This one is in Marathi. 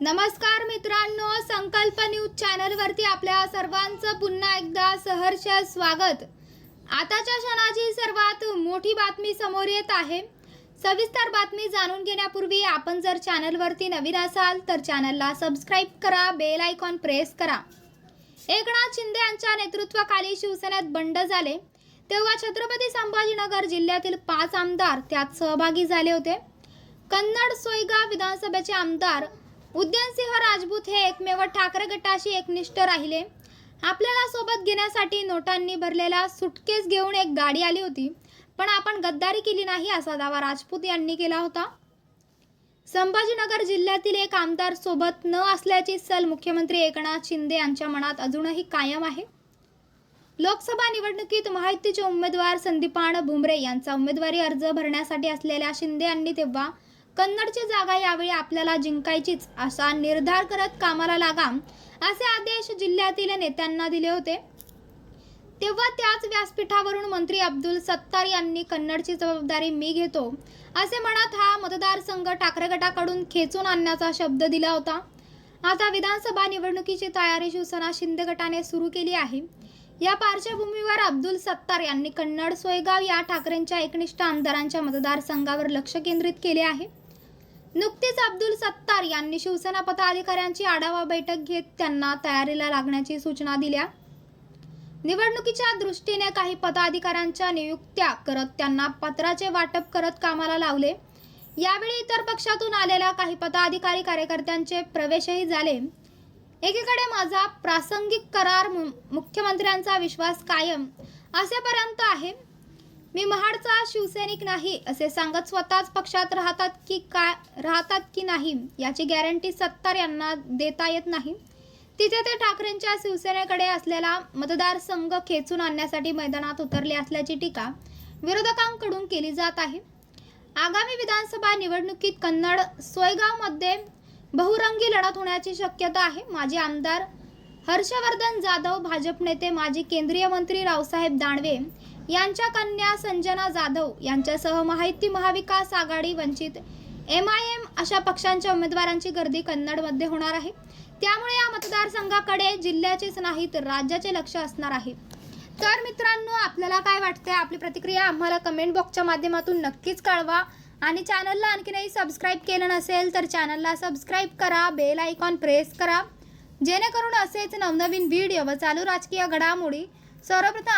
नमस्कार मित्रांनो संकल्प न्यूज चॅनलवरती आपल्या सर्वांचं पुन्हा एकदा सहर्ष स्वागत. आताच्या क्षणाची सर्वात मोठी बातमी समोर येत आहे. सविस्तर बातमी जाणून घेण्यापूर्वी आपण जर चॅनलवरती नवीन असाल तर चॅनलला सबस्क्राईब करा बेल आयकॉन प्रेस करा. एकनाथ शिंदे यांच्या नेतृत्वाखाली शिवसेनेत बंड झाले. तेव्हा छत्रपती संभाजीनगर जिल्ह्यातील पाच आमदार त्यात सहभागी झाले होते. कन्नड सोयगाव विधानसभेचे आमदार उद्यानसिंह राजपूत हे एकमेव ठाकरे गटाशी एकनिष्ठ राहिले. आपल्याला सोबत घेण्यासाठी नोटांनी भरलेला सुटकेस घेऊन एक गाडी आली होती पण आपण गद्दारी केली नाही असा दावा राजपूत यांनी केला होता. संभाजीनगर जिल्ह्यातील एक आमदार सोबत न असल्याची सल मुख्यमंत्री एकनाथ शिंदे यांच्या मनात अजूनही कायम आहे. लोकसभा निवडणुकीत महायुतीचे उमेदवार संदीपान भुमरे यांचा उमेदवारी अर्ज भरण्यासाठी असलेल्या शिंदे यांनी तेव्हा कन्नडची जागा यावेळी आपल्याला जिंकायचीच असा निर्धार करत कामाला लागा असे आदेश जिल्ह्यातील नेत्यांना दिले होते. तेव्हा त्याच व्यासपीठावरून मंत्री अब्दुल सत्तार यांनी कन्नडची जबाबदारी मी घेतो असे म्हणत हा मतदारसंघ ठाकरे गटाकडून खेचून आणण्याचा शब्द दिला होता. आता विधानसभा निवडणुकीची तयारी शिवसेना शिंदे गटाने सुरू केली आहे. या पार्श्वभूमीवर अब्दुल सत्तार यांनी कन्नड सोयगाव या ठाकरेंच्या एकनिष्ठ आमदारांच्या मतदारसंघावर लक्ष केंद्रित केले आहे. नुकतीच अब्दुल सत्तार यांनी शिवसेना पदाधिकाऱ्यांची आढावा बैठक घेत त्यांना तयारीला लागण्याची सूचना दिल्या. निवडणुकीच्या दृष्टीने काही पदाधिकाऱ्यांच्या नियुक्त्या करत त्यांना पत्राचे वाटप करत कामाला लावले. यावेळी इतर पक्षातून आलेल्या काही पदाधिकारी कार्यकर्त्यांचे प्रवेशही झाले. एकीकडे माझा प्रासंगिक करार मु- मुख्यमंत्र्यांचा विश्वास कायम असेपर्यंत आहे. मी महाडचा शिवसैनिक नाही असे सांगत स्वतःच पक्षात राहतात की काय राहतात की नाही याची गॅरंटी सत्तार यांना देता येत नाही. तिथे ते ठाकरेंच्या शिवसेनेकडे असलेला मतदारसंघ खेचून आणण्यासाठी मैदानात उतरले असल्याची टीका विरोधकांकडून केली जात आहे. आगामी विधानसभा निवडणुकीत कन्नड सोयगावमध्ये बहुरंगी लढत होण्याची शक्यता आहे. माजी आमदार हर्षवर्धन जाधव भाजप नेते माजी केंद्रीय मंत्री रावसाहेब दानवे यांच्या कन्या संजना जाधव यांच्यासह माहिती Mahavikas Aghadi Vanchit M I M अशा पक्षांच्या उमेदवारांची गर्दी कन्नडमध्ये होणार आहे. त्यामुळे या मतदारसंघाकडे जिल्ह्याचेच नाही तर राज्याचे लक्ष असणार आहे. तर मित्रांनो आपल्याला काय वाटते आपली प्रतिक्रिया आम्हाला कमेंट बॉक्सच्या माध्यमातून नक्कीच कळवा. आणि चॅनलला आणखीनही सबस्क्राईब केलं नसेल तर चॅनलला सबस्क्राईब करा. बेल आयकॉन प्रेस करा. जेणेकरून असेच नवनवीन व्हिडिओ व चालू राजकीय घडामोडी सर्वप्रथम